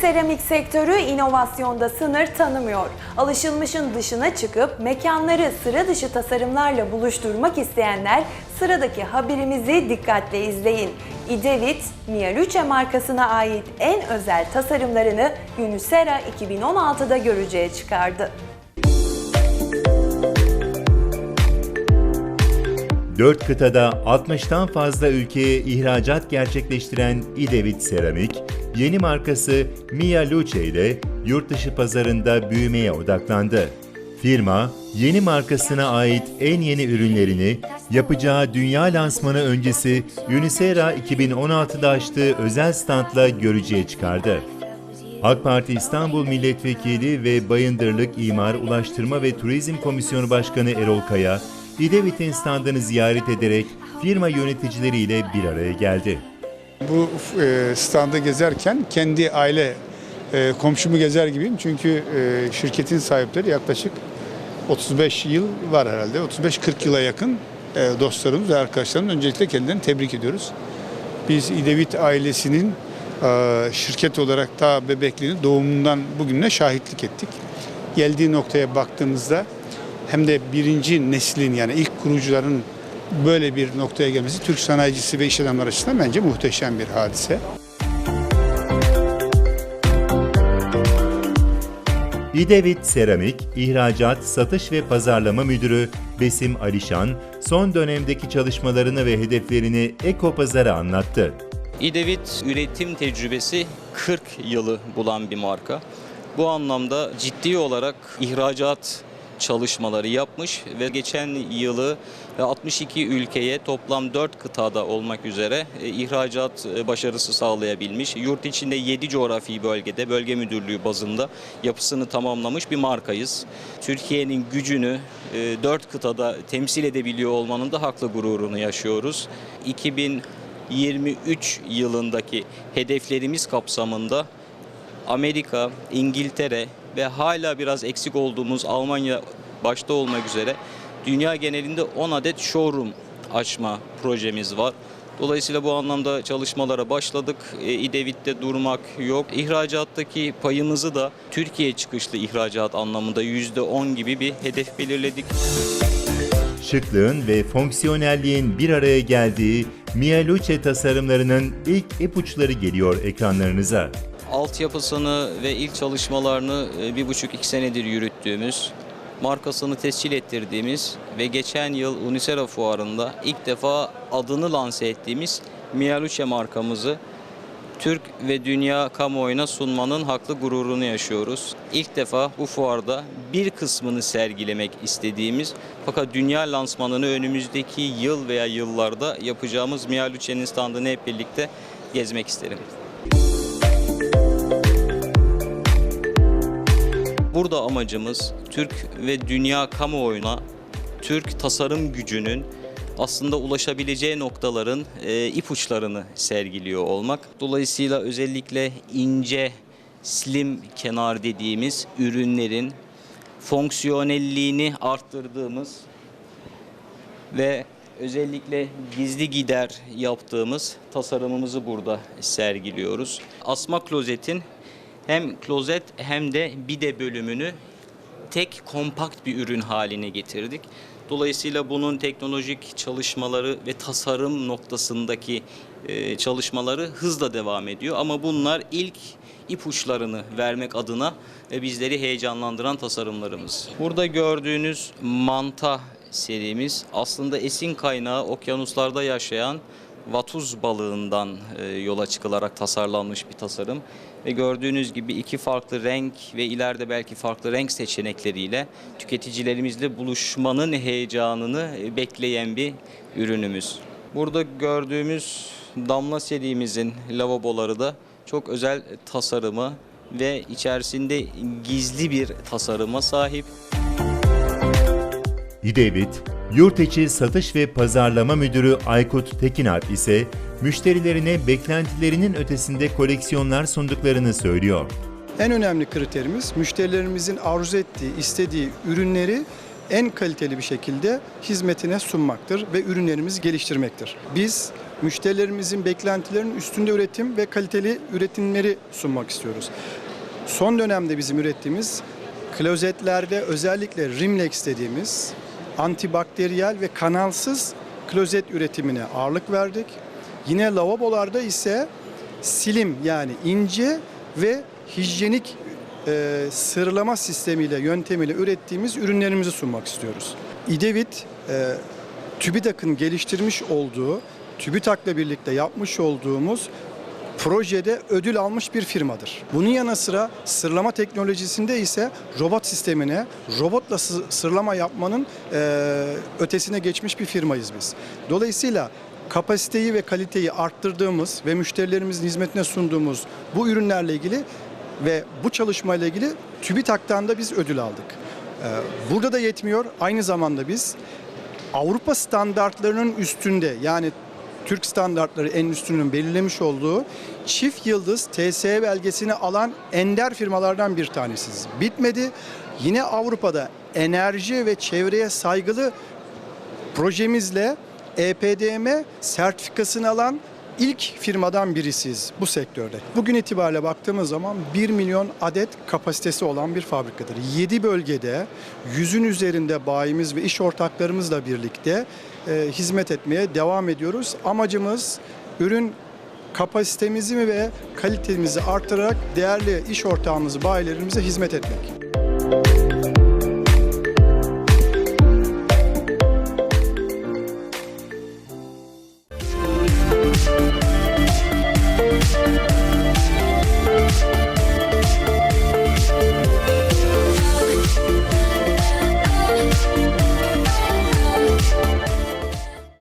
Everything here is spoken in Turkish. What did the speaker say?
seramik sektörü inovasyonda sınır tanımıyor. Alışılmışın dışına çıkıp mekanları sıra dışı tasarımlarla buluşturmak isteyenler sıradaki haberimizi dikkatle izleyin. İdevit, Mia Luce markasına ait en özel tasarımlarını Unisera 2016'da görücüye çıkardı. Dört kıtada 60'tan fazla ülkeye ihracat gerçekleştiren İdevit Seramik, yeni markası Mia Luce ile yurt dışı pazarında büyümeye odaklandı. Firma, yeni markasına ait en yeni ürünlerini yapacağı dünya lansmanı öncesi Unisera 2016'da açtığı özel standla görücüye çıkardı. AK Parti İstanbul Milletvekili ve Bayındırlık İmar, Ulaştırma ve Turizm Komisyonu Başkanı Erol Kaya, İdevit'in standını ziyaret ederek firma yöneticileriyle bir araya geldi. Bu e, standı gezerken kendi aile e, komşumu gezer gibiyim. Çünkü e, şirketin sahipleri yaklaşık 35 yıl var herhalde. 35-40 yıla yakın e, dostlarımız ve arkadaşlarımız. Öncelikle kendilerini tebrik ediyoruz. Biz İdevit ailesinin e, şirket olarak ta bebekliğini doğumundan bugüne şahitlik ettik. Geldiği noktaya baktığımızda hem de birinci neslin yani ilk kurucuların böyle bir noktaya gelmesi Türk sanayicisi ve iş adamları açısından bence muhteşem bir hadise. İdevit Seramik, İhracat, Satış ve Pazarlama Müdürü Besim Alişan, son dönemdeki çalışmalarını ve hedeflerini Ekopazar'a anlattı. İdevit üretim tecrübesi 40 yılı bulan bir marka. Bu anlamda ciddi olarak ihracat çalışmaları yapmış ve geçen yılı 62 ülkeye toplam 4 kıtada olmak üzere e, ihracat e, başarısı sağlayabilmiş. Yurt içinde 7 coğrafi bölgede bölge müdürlüğü bazında yapısını tamamlamış bir markayız. Türkiye'nin gücünü 4 kıtada temsil edebiliyor olmanın da haklı gururunu yaşıyoruz. 2000 23 yılındaki hedeflerimiz kapsamında Amerika, İngiltere ve hala biraz eksik olduğumuz Almanya başta olmak üzere dünya genelinde 10 adet showroom açma projemiz var. Dolayısıyla bu anlamda çalışmalara başladık. E, İdevit'te durmak yok. İhracattaki payımızı da Türkiye çıkışlı ihracat anlamında %10 gibi bir hedef belirledik. Şıklığın ve fonksiyonelliğin bir araya geldiği Mia Luce tasarımlarının ilk ipuçları geliyor ekranlarınıza. Altyapısını ve ilk çalışmalarını e, bir buçuk iki senedir yürüttüğümüz, markasını tescil ettirdiğimiz ve geçen yıl Unisera fuarında ilk defa adını lanse ettiğimiz Mialuce markamızı Türk ve dünya kamuoyuna sunmanın haklı gururunu yaşıyoruz. İlk defa bu fuarda bir kısmını sergilemek istediğimiz fakat dünya lansmanını önümüzdeki yıl veya yıllarda yapacağımız Mialuce'nin standını hep birlikte gezmek isterim. Burada amacımız Türk ve dünya kamuoyuna Türk tasarım gücünün aslında ulaşabileceği noktaların e, ipuçlarını sergiliyor olmak. Dolayısıyla özellikle ince, slim kenar dediğimiz ürünlerin fonksiyonelliğini arttırdığımız ve özellikle gizli gider yaptığımız tasarımımızı burada sergiliyoruz. Asma klozetin hem klozet hem de bide bölümünü tek kompakt bir ürün haline getirdik. Dolayısıyla bunun teknolojik çalışmaları ve tasarım noktasındaki e, çalışmaları hızla devam ediyor. Ama bunlar ilk ipuçlarını vermek adına e, bizleri heyecanlandıran tasarımlarımız. Burada gördüğünüz manta serimiz aslında esin kaynağı okyanuslarda yaşayan vatuz balığından e, yola çıkılarak tasarlanmış bir tasarım. Ve gördüğünüz gibi iki farklı renk ve ileride belki farklı renk seçenekleriyle tüketicilerimizle buluşmanın heyecanını e, bekleyen bir ürünümüz. Burada gördüğümüz damla serimizin lavaboları da çok özel tasarımı ve içerisinde gizli bir tasarıma sahip. İdevit, Yurt içi Satış ve Pazarlama Müdürü Aykut Tekinalp ise müşterilerine beklentilerinin ötesinde koleksiyonlar sunduklarını söylüyor. En önemli kriterimiz müşterilerimizin arzu ettiği, istediği ürünleri en kaliteli bir şekilde hizmetine sunmaktır ve ürünlerimizi geliştirmektir. Biz müşterilerimizin beklentilerinin üstünde üretim ve kaliteli üretimleri sunmak istiyoruz. Son dönemde bizim ürettiğimiz klozetlerde özellikle Rimlex dediğimiz antibakteriyel ve kanalsız klozet üretimine ağırlık verdik. Yine lavabolarda ise silim yani ince ve hijyenik e, sırlama sistemiyle, yöntemiyle ürettiğimiz ürünlerimizi sunmak istiyoruz. İdevit, e, TÜBİTAK'ın geliştirmiş olduğu, TÜBİTAK'la birlikte yapmış olduğumuz projede ödül almış bir firmadır. Bunun yanı sıra sırlama teknolojisinde ise robot sistemine, robotla sı- sırlama yapmanın e, ötesine geçmiş bir firmayız biz. Dolayısıyla kapasiteyi ve kaliteyi arttırdığımız ve müşterilerimizin hizmetine sunduğumuz bu ürünlerle ilgili ve bu çalışmayla ilgili TÜBİTAK'tan da biz ödül aldık. Burada da yetmiyor. Aynı zamanda biz Avrupa standartlarının üstünde yani Türk standartları en üstünün belirlemiş olduğu çift yıldız TSE belgesini alan ender firmalardan bir tanesiyiz. Bitmedi. Yine Avrupa'da enerji ve çevreye saygılı projemizle EPDM sertifikasını alan ilk firmadan birisiyiz bu sektörde. Bugün itibariyle baktığımız zaman 1 milyon adet kapasitesi olan bir fabrikadır. 7 bölgede yüzün üzerinde bayimiz ve iş ortaklarımızla birlikte e, hizmet etmeye devam ediyoruz. Amacımız ürün kapasitemizi ve kalitemizi artırarak değerli iş ortağımız bayilerimize hizmet etmek.